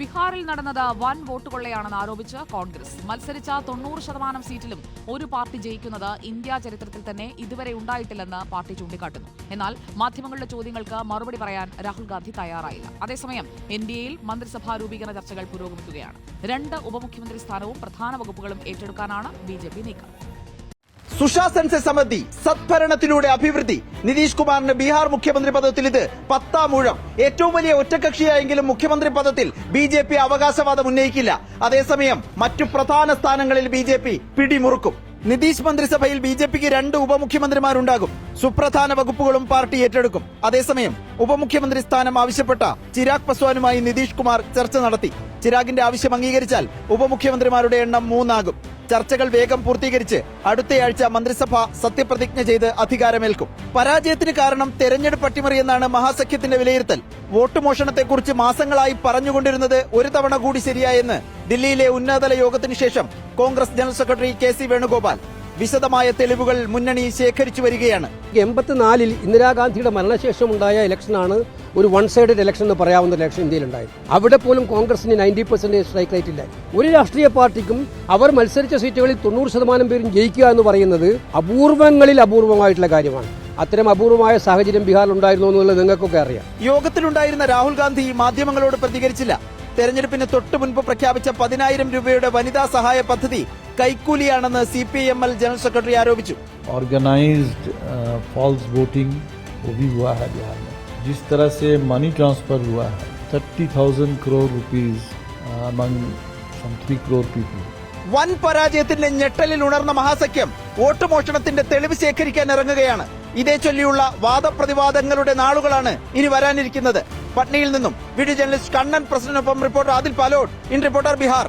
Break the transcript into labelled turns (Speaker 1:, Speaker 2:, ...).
Speaker 1: ബീഹാറിൽ നടന്നത് വൻ വോട്ട് കൊള്ളയാണെന്ന് ആരോപിച്ച് കോൺഗ്രസ്. മത്സരിച്ച തൊണ്ണൂറ് ശതമാനം സീറ്റിലും ഒരു പാർട്ടി ജയിക്കുന്നത് ഇന്ത്യ ചരിത്രത്തിൽ തന്നെ ഇതുവരെ ഉണ്ടായിട്ടില്ലെന്ന് പാർട്ടി ചൂണ്ടിക്കാട്ടുന്നു. എന്നാൽ മാധ്യമങ്ങളുടെ ചോദ്യങ്ങൾക്ക് മറുപടി പറയാൻ രാഹുൽ ഗാന്ധി തയ്യാറായില്ല. അതേസമയം എൻ ഡി എയിൽ മന്ത്രിസഭാ രൂപീകരണ ചർച്ചകൾ പുരോഗമിക്കുകയാണ്. രണ്ട് ഉപമുഖ്യമന്ത്രി സ്ഥാനവും പ്രധാന വകുപ്പുകളും ഏറ്റെടുക്കാനാണ് ബി ജെ പി നീക്കം.
Speaker 2: സുശാസൻ സെ സമൃദ്ധി സത്ഭരണത്തിലൂടെ അഭിവൃദ്ധി. നിതീഷ് കുമാറിന് ബീഹാർ മുഖ്യമന്ത്രി പദത്തിൽ ഇത് പത്താം ഊഴം. ഏറ്റവും വലിയ ഒറ്റകക്ഷിയായെങ്കിലും മുഖ്യമന്ത്രി പദത്തിൽ ബി ജെ പി അവകാശവാദം ഉന്നയിക്കില്ല. അതേസമയം മറ്റു പ്രധാന സ്ഥാനങ്ങളിൽ ബി ജെ പി പിടിമുറുക്കും. നിതീഷ് മന്ത്രിസഭയിൽ ബി ജെ പിക്ക് രണ്ട് ഉപമുഖ്യമന്ത്രിമാരുണ്ടാകും. സുപ്രധാന വകുപ്പുകളും പാർട്ടി ഏറ്റെടുക്കും. അതേസമയം ഉപമുഖ്യമന്ത്രി സ്ഥാനം ആവശ്യപ്പെട്ട ചിരാഗ് പസ്വാനുമായി നിതീഷ് കുമാർ ചർച്ച നടത്തി. ചിരാഗിന്റെ ആവശ്യം അംഗീകരിച്ചാൽ ഉപമുഖ്യമന്ത്രിമാരുടെ എണ്ണം മൂന്നാകും. ചർച്ചകൾ വേഗം പൂർത്തീകരിച്ച് അടുത്തയാഴ്ച മന്ത്രിസഭ സത്യപ്രതിജ്ഞ ചെയ്ത് അധികാരമേൽക്കും. പരാജയത്തിന് കാരണം തെരഞ്ഞെടുപ്പ് അട്ടിമറിയെന്നാണ് മഹാസഖ്യത്തിന്റെ വിലയിരുത്തൽ. വോട്ട് മോഷണത്തെക്കുറിച്ച് മാസങ്ങളായി പറഞ്ഞുകൊണ്ടിരുന്നത് ഒരു തവണ കൂടി ശരിയായെന്ന് ദില്ലിയിലെ ഉന്നതതല യോഗത്തിനു ശേഷം Congress general secretary K C Venugopal. വിശദമായ തെളിവുകൾ മുന്നണി ശേഖരിച്ചു വരികയാണ്.
Speaker 3: എൺപത്തിനാലിൽ ഇന്ദിരാഗാന്ധിയുടെ മരണശേഷം ഉണ്ടായ ഇലക്ഷനാണ് ഒരു വൺ സൈഡഡ് ഇലക്ഷൻ എന്ന് പറയാവുന്ന ഇലക്ഷൻ ഇന്ത്യയിലുണ്ടായത്. അവിടെ പോലും കോൺഗ്രസിന് നയന്റി പെർസെന്റേജ് സ്ട്രൈക്ക് റേറ്റ് ഇല്ല. ഒരു രാഷ്ട്രീയ പാർട്ടിക്കും അവർ മത്സരിച്ച സീറ്റുകളിൽ തൊണ്ണൂറ് ശതമാനം പേരും ജയിക്കുക എന്ന് പറയുന്നത് അപൂർവങ്ങളിൽ അപൂർവമായിട്ടുള്ള കാര്യമാണ്. അത്തരം അപൂർവമായ സാഹചര്യം ബീഹാറിൽ ഉണ്ടായിരുന്നു എന്നുള്ളത് നിങ്ങൾക്കൊക്കെ അറിയാം.
Speaker 2: യോഗത്തിലുണ്ടായിരുന്ന രാഹുൽ ഗാന്ധി മാധ്യമങ്ങളോട് പ്രതികരിച്ചില്ല. തെരഞ്ഞെടുപ്പിന് തൊട്ടു മുൻപ് പ്രഖ്യാപിച്ച പതിനായിരം രൂപയുടെ വനിതാ സഹായ പദ്ധതി കൈക്കൂലിയാണെന്ന് C P M L general secretary ആരോപിച്ചു
Speaker 4: ऑर्गेनाइज्ड फॉल्स वोटिंग वो भी हुआ है बिहार में जिस तरह से मनी ट्रांसफर हुआ है thirty thousand crore rupees among some three crore people
Speaker 2: വൻ പരാജയത്തിന്റെ ഞെട്ടലിൽ ഉണർന്ന മഹാസഖ്യം വോട്ട് മോഷണത്തിന്റെ തെളിവ് ശേഖരിക്കാൻ ഇറങ്ങുകയാണ് ഇതേ ചൊല്ലിയുള്ള വാദപ്രതിവാദങ്ങളുടെ നാളുകളാണ് ഇനി വരാനിരിക്കുന്നത് പട്നയിൽ നിന്നും video journalist Kannan പ്രസിഡന്റിനൊപ്പം reporter Adil Palode in reporter Bihar